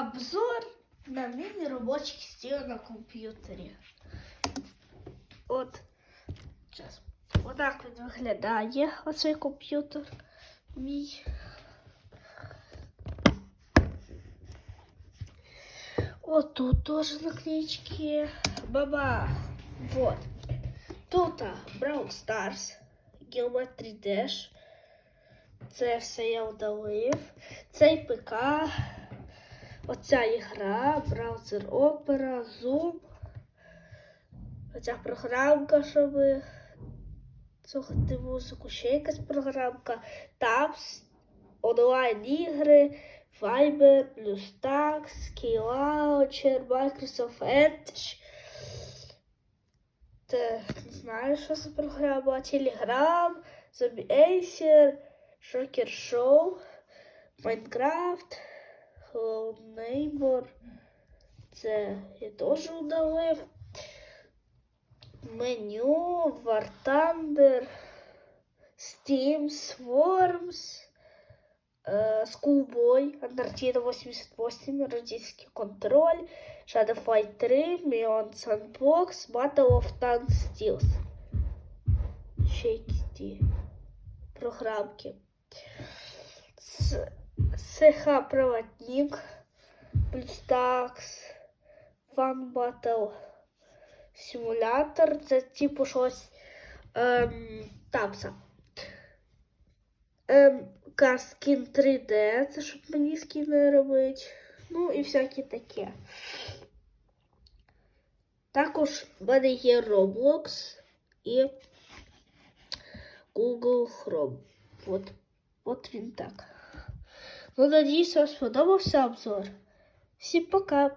обзор на мій робочий стіл на комп'ютері. От, зараз. Отак він виглядає, оцей комп'ютер мій. Тут теж наклеечки. Баба. Вот. Тут Brawl Stars, Geometry Dash. Це все я удалив. Цей ПК. Оця ігра, браузер Opera, Zoom. Оця програмка, щоб слухати музику, ще якась програмка. Tabs, онлайн ігри, Viber, BlueStacks, Keylauncher, Microsoft Edge. Та, не знаю, що за програма. Telegram, Zombie Acer, Shocker Show, Minecraft, Neighbor. Це я теж удалив. Меню, War Thunder, Steam, Swarms, е, Schoolboy, Антарктида 88, Родительский контроль, Shadow Fight 3, Neon Sandbox, Battle of Tank Steels. Ще якісь ті програмки. С- СХ Проводник, Блістакс, Fun Battle Симулятор. Це типу щось ем, тамса. Ем, Каскін 3D, це щоб мені скіни робити. Ну і всякі таке. Також в мене є Roblox і Google Chrome. От, от він так. Ну, надіюсь, вам сподобався обзор. Всім пока!